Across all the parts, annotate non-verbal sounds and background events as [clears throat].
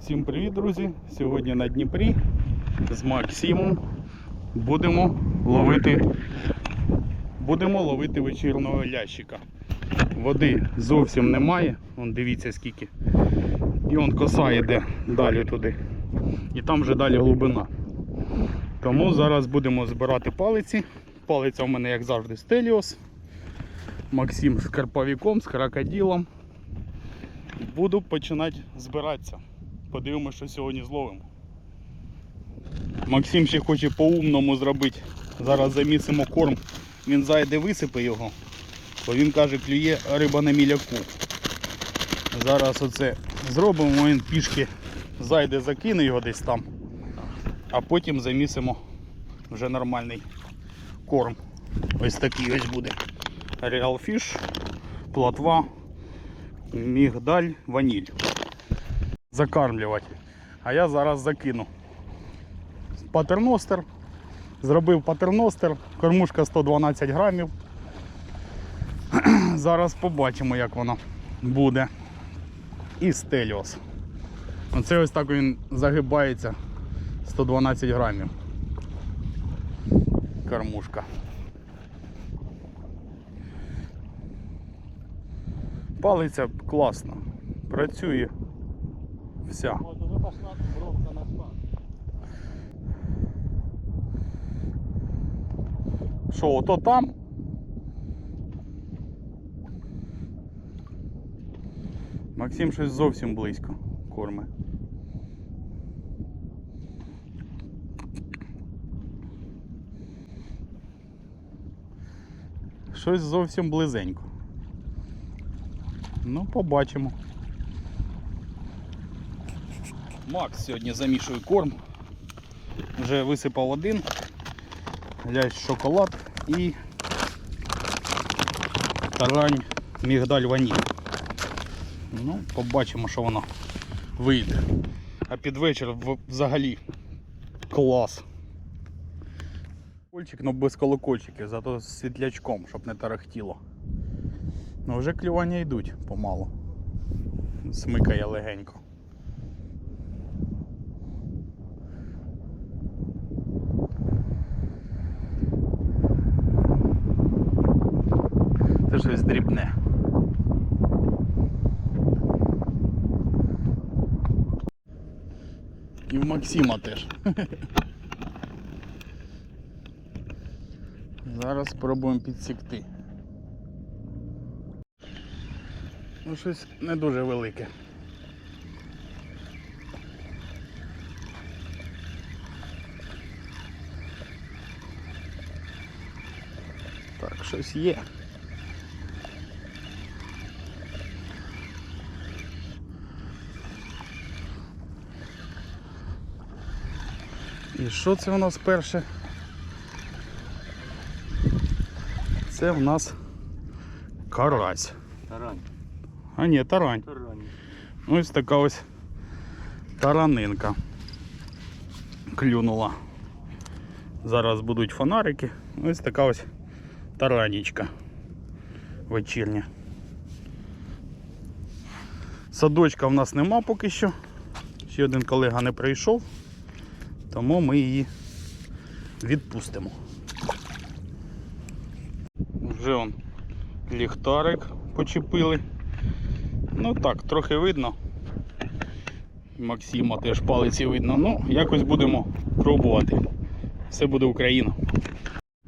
Всім привіт, друзі! Сьогодні на Дніпрі з Максимом будемо ловити, будемо ловити вечірного лящика. Води зовсім немає, Вон дивіться скільки. І он коса йде далі туди. І там вже далі глибина. Тому зараз будемо збирати палиці. Палиця у мене, як завжди, Стеліос. Максим з карповиком, з крокодилом. Буду починати збиратися. Подивимося, що сьогодні зловимо. Максим ще хоче по-умному зробити. Зараз замісимо корм. Він зайде, висипе його, бо він каже, клює риба на міляку. Зараз оце зробимо, він пішки зайде, закине його десь там, а потім замісимо вже нормальний корм. Ось такий ось буде. Fish, плотва, мігдаль, ваніль закармлювати. А я зараз закину. Патерностер. Зробив патерностер, кормушка 112 грамів. [clears throat] Зараз побачимо, як воно буде. І стеліос. Оце ось так він загибається 112 грамів. Кормушка. Палиця класно. Працює вся. На спад. Що, ото там? Максим щось зовсім близько корме. Щось зовсім близенько. Ну, побачимо. Макс сьогодні замішує корм. Вже висипав один. Лящ шоколад і тарань мігдаль ваніль. Ну, побачимо, що воно вийде. А під вечір взагалі клас. Кольчик, ну без колокольчиків, зато з світлячком, щоб не тарахтіло. Ну вже клювання йдуть помалу. Смикає легенько. Щось дрібне. І в Максима теж. Зараз спробуємо підсікти. Ну, щось не дуже велике. Так, щось є. І що це у нас перше? Це в нас карась. Тарань. А ні, тарань. Тарань. Ось така ось таранинка клюнула. Зараз будуть фонарики. Ось така ось таранічка вечірня. Садочка в нас нема поки що. Ще один колега не прийшов, тому ми її відпустимо. Вже он ліхтарик почепили. Ну так, трохи видно. Максима теж палиці видно. Ну, якось будемо пробувати. Все буде Україна.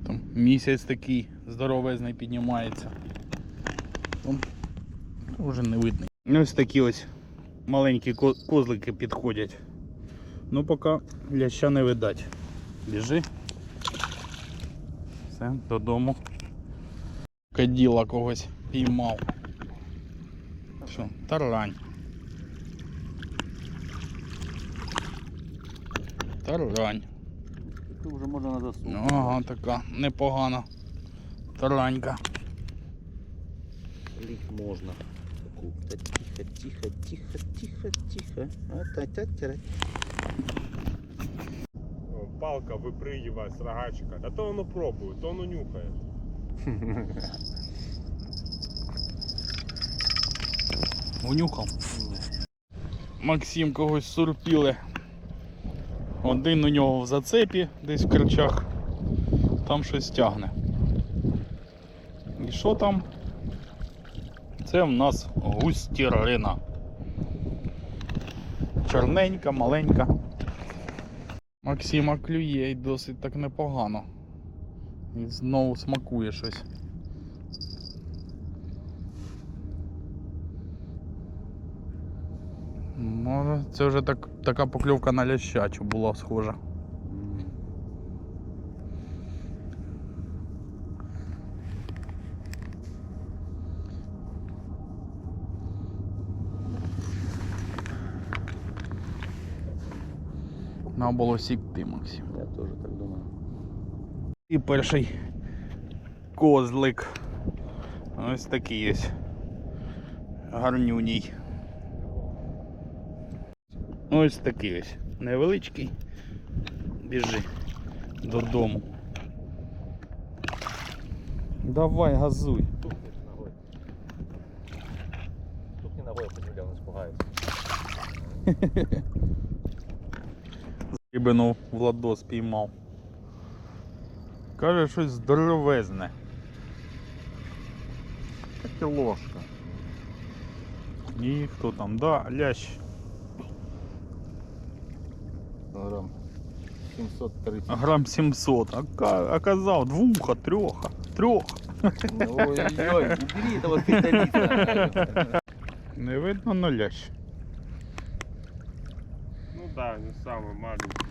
Там місяць такий здоровезний піднімається. Там вже не видно. Ось такі ось маленькі козлики підходять. Ну поки ляща не видать. Біжи. Все, додому. Каділа когось піймав. Що? Тарань. Тарань. Тут вже можна на засуг. Ну, Ага, така непогана таранька. Ліг можна. Таку. Тихо, тихо, тихо, тихо, тихо. От, от, от, от. Палка випригиває з рогачика. Да то воно пробує, то воно нюхає. [laughs] Унюхав. Максим когось сурпіле. Один у нього в зацепі, десь в кричах. Там щось тягне. І що там? Це в нас густірина. Чорненька, маленька. Максима клює й досить так непогано. І знову смакує щось. Може, це вже так, така покльовка на лящачу була схожа. Треба було сікти, Максим. Я теж так думаю. І перший козлик. Ось такий ось. Гарнюній. Ось такий ось. Невеличкий. Біжи додому. Давай, газуй. Ногою. Стукни ногою, людям не спугається. [laughs] Рибину Владос спіймав. Каже, щось здоровезне. Так і ложка. І хто там? Да, лящ. Грам 730. Грам 700. А, ка- а казав двуха, трьоха, трьох. Ой-ой-ой, убери этого специалиста. Не видно на лящ. Да, не саме маленький.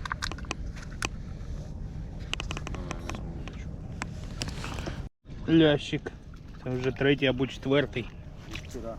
Лящик. Це вже третій або четвертий. Вчера.